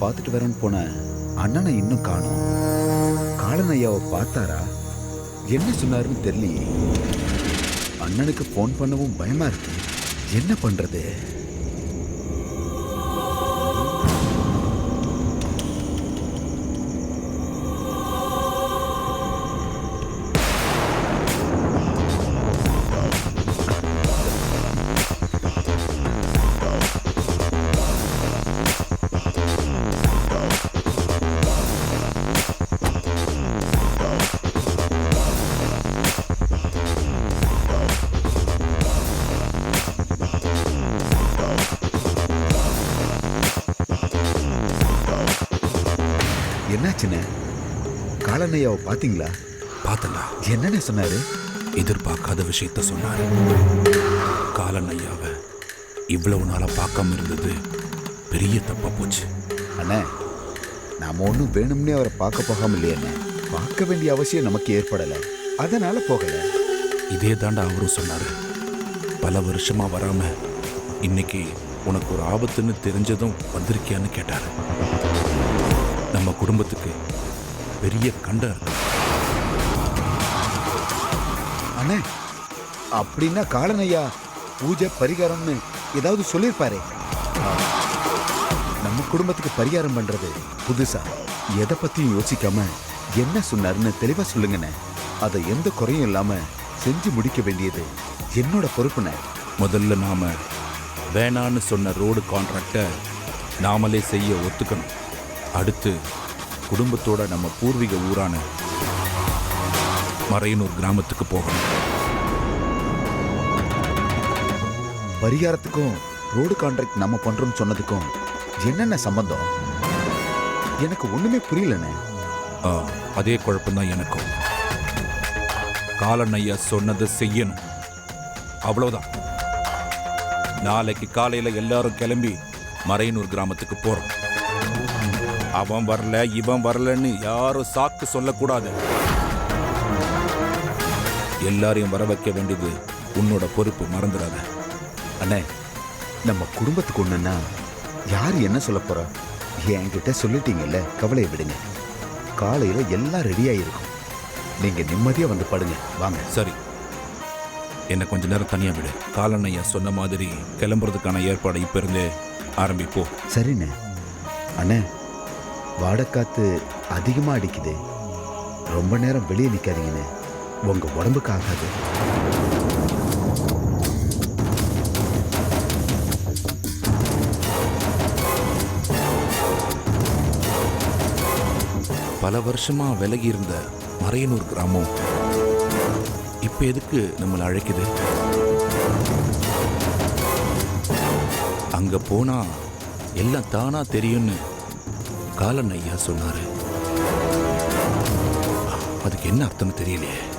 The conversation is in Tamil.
பார்த்துட்டு வரேன்னு போன அண்ணனை இன்னும் காணும். காலன் ஐயாவை பார்த்தாரா? என்ன சொன்னாருன்னு தெரியலையே. அண்ணனுக்கு ஃபோன் பண்ணவும் பயமா இருக்கு. என்ன பண்றது? என்னாச்சுண்ணே காலனையாவை பார்த்தீங்களா பார்த்தல என்னண்ணே சொன்னாரு? எதிர்பார்க்காத விஷயத்த சொன்னாரு. காலன் ஐயாவை இவ்வளவு நாளா பார்க்காம இருந்தது பெரிய தப்பா போச்சு. அண்ணே நாம ஒன்றும் வேணும்னே அவரை பார்க்க போகாம இல்லையண்ணே பார்க்க வேண்டிய அவசியம் நமக்கு ஏற்படலை. அதனால போகல. இதே தாண்டா அவரும் சொன்னாரு. பல வருஷமா வராம இன்னைக்கு உனக்கு ஒரு ஆபத்துன்னு தெரிஞ்சதும் வந்திருக்கியான்னு கேட்டாரு. குடும்பத்துக்கு பெரிய கண்டம் இருக்கு அண்ணே அப்படின்னா காலனையா பூஜை பரிகாரம்னு ஏதாவது சொல்லியிருப்பாரே. நம்ம குடும்பத்துக்கு பரிகாரம் பண்றது புதுசா. எதை பத்தியும் யோசிக்காம என்ன சொன்னாருன்னு தெளிவா சொல்லுங்கண்ணே. அதை எந்த குறையும் இல்லாம செஞ்சு முடிக்க வேண்டியது என்னோட பொறுப்புண்ணே. முதல்ல நாம வேணான்னு சொன்ன ரோடு கான்ட்ராக்டை நாமளே செய்ய ஒத்துக்கணும். அடுத்து குடும்பத்தோட நம்ம பூர்வீக ஊரான மறையனூர் கிராமத்துக்கு போகணும். பரிகாரத்துக்கும் ரோடு கான்ட்ராக்ட் நம்ம பண்றோம்னு சொன்னதுக்கும் என்னென்ன சம்பந்தம்? எனக்கு ஒண்ணுமே புரியலண்ணே. அதே குழப்பம்தான் எனக்கும். காலன் ஐயா சொன்னதை செய்யணும். அவ்வளவுதான். நாளைக்கு காலையில எல்லாரும் கிளம்பி மறையனூர் கிராமத்துக்கு போறோம். அவன் வரல இவன் வரலன்னு யாரும் சாக்கு சொல்லக்கூடாது. எல்லாரையும் வர வைக்க வேண்டியது உன்னோட பொறுப்பு மறந்துடாத. அண்ணே நம்ம குடும்பத்துக்கு ஒண்ணுன்னா யார் என்ன சொல்ல போறா? என்கிட்ட சொல்லிட்டீங்கல்ல கவலையை விடுங்க. காலையில எல்லாம் ரெடியா இருக்கும் நீங்க நிம்மதியா வந்து படுங்க. வாங்க. சரி. என்னை கொஞ்ச நேரம் தனியா விடு. காலன் ஐயா சொன்ன மாதிரி கிளம்புறதுக்கான ஏற்பாடை இப்ப இருந்தே ஆரம்பிப்போம் சரிண்ணே. அண்ணே வாடக்காத்து அதிகமா அடிக்குது. ரொம்ப நேரம் வெளியே நிக்காதீங்கண்ணே. உங்க உடம்புக்கு ஆகாது. பல வருஷமா விலகி இருந்த மறையனூர் கிராமம் இப்போ எதுக்கு நம்மளை அழைக்குது? அங்க போனா எல்லாம் தானாக தெரியும்னு காலன் ஐயா சொன்னாரு. அதுக்கு என்ன அர்த்தம்னு தெரியலையே.